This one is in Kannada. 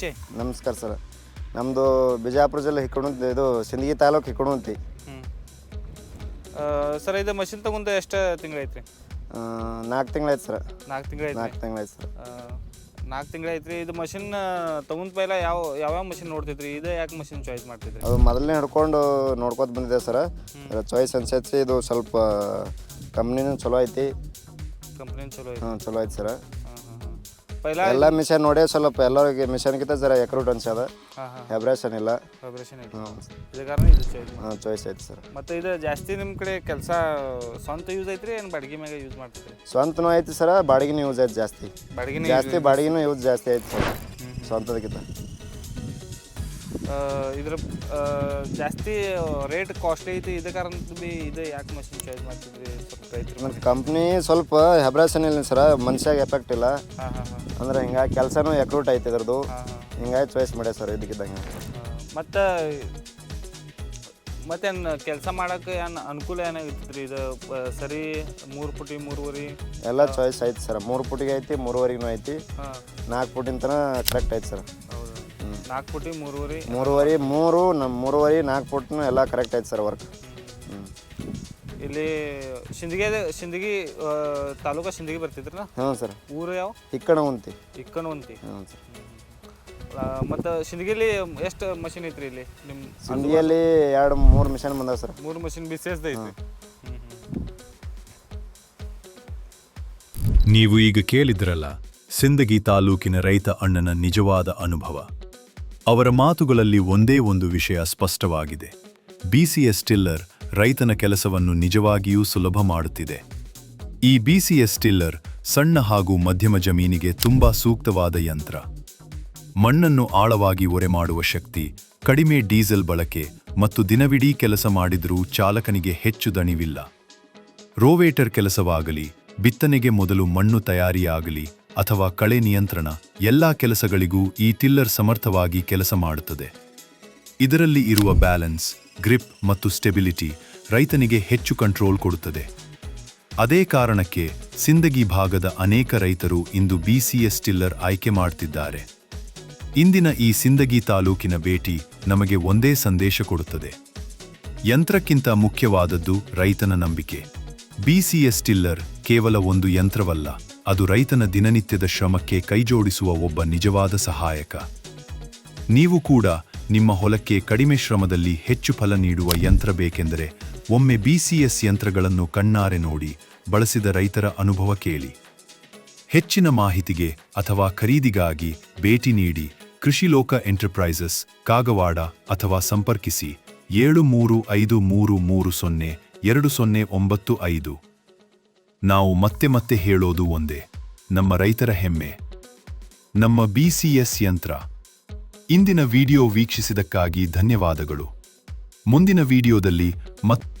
ಪರಿಚಯ ನಮಸ್ಕಾರ ಸರ್. ನಮ್ಮದು ಬಿಜಾಪುರ ಜಿಲ್ಲೆ ಹಿಕ್ಕಣುಂತಿ ಇದು ಸಿಂದಗಿ ತಾಲೂಕು ಹಿಕ್ಕಣುಂತಿ. ಸರ್ ಇದು ಮಷಿನ್ ತಗೊಂಡು ಎಷ್ಟು ತಿಂಗಳೈತ್ರಿ? ನಾಲ್ಕು ತಿಂಗಳಾಯ್ತು ಸರ್. ನಾಲ್ಕು ತಿಂಗಳೈತ್ರಿ? ನಾಲ್ಕು ತಿಂಗಳಾಯ್ತು ಸರ್. ನಾಲ್ಕು ತಿಂಗಳೈತ್ರಿ. ಇದು ಮಷಿನ್ ತಗೊಂಡ ಪೈಲ ಯಾವ ಯಾವ್ಯಾವ ಮಷಿನ್ ನೋಡ್ತಿದ್ರಿ? ಇದು ಯಾಕೆ ಮಷಿನ್ ಚಾಯ್ಸ್ ಮಾಡ್ತಿದ್ರಿ? ಅದು ಮೊದಲನೇ ಹಿಡ್ಕೊಂಡು ನೋಡ್ಕೊತ ಬಂದಿದೆ ಸರ್. ಚಾಯ್ಸ್ ಅನ್ಸೈತಿ ಇದು ಸ್ವಲ್ಪ ಕಂಪ್ನಿನೂ ಚಲೋ ಐತಿ. ಕಂಪ್ನಿನೂ ಚಲೋ ಐತಿ. ಹಾಂ ಚಲೋ ಐತಿ ಸರ್. ಪೈಲ ಎಲ್ಲ ಮಿಷನ್ ನೋಡಿ ಸ್ವಲ್ಪ ಎಲ್ಲರಿಗೆ ಮಿಷನ್ಗಿಂತ ಜರ ಎಕ್ರೂಟ್ ಅನ್ಸದ ಹಾಂ ಹಾಂ. ವ್ಯಾಬ್ರೇಷನ್ ಇಲ್ಲ. ವೈಬ್ರೇಷನ್ ಐತಿ ಹಾಂ ಇದ ಕಾರಣ ಇದು ಚಾಯ್ಸ್ ಹಾಂ ಚಾಯ್ಸ್ ಐತಿ ಸರ್. ಮತ್ತೆ ಇದು ಜಾಸ್ತಿ ನಿಮ್ಮ ಕಡೆ ಕೆಲಸ ಸ್ವಂತ ಯೂಸ್ ಐತ್ರಿ ಏನು ಬಾಡಿಗೆ ಮ್ಯಾಗ ಯೂಸ್ ಮಾಡ್ತೀರಿ ಸ್ವಂತನೂ ಐತಿ ಸರ್ ಬಾಡಿಗೆನೂ ಯೂಸ್ ಐತಿ ಜಾಸ್ತಿ. ಬಾಡಿಗೆನೇ ಜಾಸ್ತಿ ಬಾಡಿಗೆನೂ ಯೂಸ್ ಜಾಸ್ತಿ ಐತಿ ಸರ್. ಸ್ವಂತದಕ್ಕಿಂತ. ಇದ್ರ ಆ, ಜಾಸ್ತಿ ರೇಟ್ ಕಾಸ್ಟ್ಲಿ ಐತಿ ಇದ ಕಾರಣ ಬಿ ಇದು ಯಾಕೆ ಮಷಿನ್ ಚಾಯ್ಸ್ ಮಾಡ್ತಿದ್ರಿ ಸ್ವಲ್ಪ ರೈತರು? ಮತ್ತು ಕಂಪ್ನಿ ಸ್ವಲ್ಪ ಹೆಬ್ರೇಷನ್ ಇಲ್ಲ ಸರ್ ಮನುಷ್ಯಾಗ ಎಫೆಕ್ಟ್ ಇಲ್ಲ. ಹಾಂ ಹಾಂ ಹಾಂ. ಅಂದ್ರೆ ಹಿಂಗಾಗಿ ಕೆಲಸನೂ ಎಕ್ರೂಟ್ ಐತೆ ಇದ್ರದ್ದು. ಹಿಂಗಾಗಿ ಚಾಯ್ಸ್ ಮಾಡ್ಯ ಸರ್ ಇದಕ್ಕಿದ್ದಂಗೆ ಮತ್ತು ಮತ್ತೇನು ಕೆಲಸ ಮಾಡೋಕೆ ಏನು ಅನುಕೂಲ ಏನಾಗಿತ್ತು ಇದು ಪ- ಸರಿ ಮೂರು ಪುಟಿ ಮೂರುವರೆ? ಎಲ್ಲ ಚಾಯ್ಸ್ ಐತಿ ಸರ್ ಮೂರು ಪುಟಿಗೆ ಐತಿ ಮೂರುವರೆಗೂ ಐತಿ. ಹಾಂ. ನಾಲ್ಕು ಪುಟಿನ ತನ ಕರೆಕ್ಟ್ ಐತಿ ಸರ್ ಹೌದು. ನಾಲ್ಕು ಪುಟಿ ಮೂರುವರೆ? ಮೂರುವರೆ ಮೂರು ನಮ್ಮ ಮೂರುವರೆ ನಾಲ್ಕು ಪುಟ್ನು ಎಲ್ಲ ಕರೆಕ್ಟ್ ಐತಿ ಸರ್ ವರ್ಕ್ ಇಲ್ಲಿ ಸಿಂದಗಿ ಸಿಂದಗಿ ತಾಲೂಕ ಸಿಂದಗಿ ಬರ್ತಿದ್ರಲ್ಲ? ಹಾಂ ಸರ್. ಊರು ಯಾವ? ಇಕ್ಕಣವಂತಿ. ಇಕ್ಕಣವಂತಿ. ಹಾ ಸರ್. ಮತ್ತು ಸಿಂದಗಿಲಿ ಎಷ್ಟು ಮಷಿನ್ ಐತ್ರಿ ಇಲ್ಲಿ ನಿಮ್ಮ ಸಿಂಧಿಯಲ್ಲಿ ಎರಡು ಮೂರು ಮಷಿನ್ ಬಂದಾವ ಸರ್. ಮೂರು ಮಷಿನ್ ಬಿಸಿಎಸ್ದ ಐತಿ ನೀವು ಈಗ ಕೇಳಿದ್ರಲ್ಲ ಸಿಂದಗಿ ತಾಲೂಕಿನ ರೈತ ಅಣ್ಣನ ನಿಜವಾದ ಅನುಭವ. ಅವರ ಮಾತುಗಳಲ್ಲಿ ಒಂದೇ ಒಂದು ವಿಷಯ ಸ್ಪಷ್ಟವಾಗಿದೆ. ಬಿಸಿಎಸ್ ಟಿಲ್ಲರ್ ರೈತನ ಕೆಲಸವನ್ನು ನಿಜವಾಗಿಯೂ ಸುಲಭ ಮಾಡುತ್ತಿದೆ. ಈ ಬಿಸಿಎಸ್ ಟಿಲ್ಲರ್ ಸಣ್ಣ ಹಾಗೂ ಮಧ್ಯಮ ಜಮೀನಿಗೆ ತುಂಬಾ ಸೂಕ್ತವಾದ ಯಂತ್ರ. ಮಣ್ಣನ್ನು ಆಳವಾಗಿ ಒರೆ ಮಾಡುವ ಶಕ್ತಿ, ಕಡಿಮೆ ಡೀಸೆಲ್ ಬಳಕೆ ಮತ್ತು ದಿನವಿಡೀ ಕೆಲಸ ಮಾಡಿದರೂ ಚಾಲಕನಿಗೆ ಹೆಚ್ಚು ದಣಿವಿಲ್ಲ. ರೋವೇಟರ್ ಕೆಲಸವಾಗಲಿ, ಬಿತ್ತನೆಗೆ ಮೊದಲು ಮಣ್ಣು ತಯಾರಿಯಾಗಲಿ ಅಥವಾ ಕಳೆ ನಿಯಂತ್ರಣ, ಎಲ್ಲಾ ಕೆಲಸಗಳಿಗೂ ಈ ಟಿಲ್ಲರ್ ಸಮರ್ಥವಾಗಿ ಕೆಲಸ ಮಾಡುತ್ತದೆ. ಇದರಲ್ಲಿ ಇರುವ ಬ್ಯಾಲೆನ್ಸ್, ಗ್ರಿಪ್ ಮತ್ತು ಸ್ಟೆಬಿಲಿಟಿ ರೈತನಿಗೆ ಹೆಚ್ಚು ಕಂಟ್ರೋಲ್ ಕೊಡುತ್ತದೆ. ಅದೇ ಕಾರಣಕ್ಕೆ ಸಿಂದಗಿ ಭಾಗದ ಅನೇಕ ರೈತರು ಇಂದು ಬಿಸಿಎಸ್ ಟಿಲ್ಲರ್ ಆಯ್ಕೆ ಮಾಡ್ತಿದ್ದಾರೆ. ಇಂದಿನ ಈ ಸಿಂದಗಿ ತಾಲೂಕಿನ ಭೇಟಿ ನಮಗೆ ಒಂದೇ ಸಂದೇಶ ಕೊಡುತ್ತದೆ. ಯಂತ್ರಕ್ಕಿಂತ ಮುಖ್ಯವಾದದ್ದು ರೈತನ ನಂಬಿಕೆ. ಬಿಸಿಎಸ್ ಟಿಲ್ಲರ್ ಕೇವಲ ಒಂದು ಯಂತ್ರವಲ್ಲ, ಅದು ರೈತನ ದಿನನಿತ್ಯದ ಶ್ರಮಕ್ಕೆ ಕೈಜೋಡಿಸುವ ಒಬ್ಬ ನಿಜವಾದ ಸಹಾಯಕ. ನೀವು ಕೂಡ ನಿಮ್ಮ ಹೊಲಕ್ಕೆ ಕಡಿಮೆ ಶ್ರಮದಲ್ಲಿ ಹೆಚ್ಚು ಫಲ ನೀಡುವ ಯಂತ್ರ ಬೇಕೆಂದರೆ ಒಮ್ಮೆ ಬಿಸಿಎಸ್ ಯಂತ್ರಗಳನ್ನು ಕಣ್ಣಾರೆ ನೋಡಿ ಬಳಸಿದ ರೈತರ ಅನುಭವ ಕೇಳಿ. ಹೆಚ್ಚಿನ ಮಾಹಿತಿಗೆ ಅಥವಾ ಖರೀದಿಗಾಗಿ ಭೇಟಿ ನೀಡಿ ಕೃಷಿ ಲೋಕ ಎಂಟರ್ಪ್ರೈಸಸ್, ಕಾಗವಾಡ ಅಥವಾ ಸಂಪರ್ಕಿಸಿ ಏಳು ಮೂರು ಐದು ಮೂರು ಮೂರು ಸೊನ್ನೆ ಎರಡು ಸೊನ್ನೆ ಒಂಬತ್ತು ಐದು. ನಾವು ಮತ್ತೆ ಮತ್ತೆ ಹೇಳೋದು ಒಂದೇ, ನಮ್ಮ ರೈತರ ಹೆಮ್ಮೆ. ನಮ್ಮ ಬಿಸಿಎಸ್ ಯಂತ್ರ. ಇಂದಿನ ವಿಡಿಯೋ ವೀಕ್ಷಿಸಿದಕ್ಕಾಗಿ ಧನ್ಯವಾದಗಳು. ಮುಂದಿನ ವಿಡಿಯೋದಲ್ಲಿ ಮತ್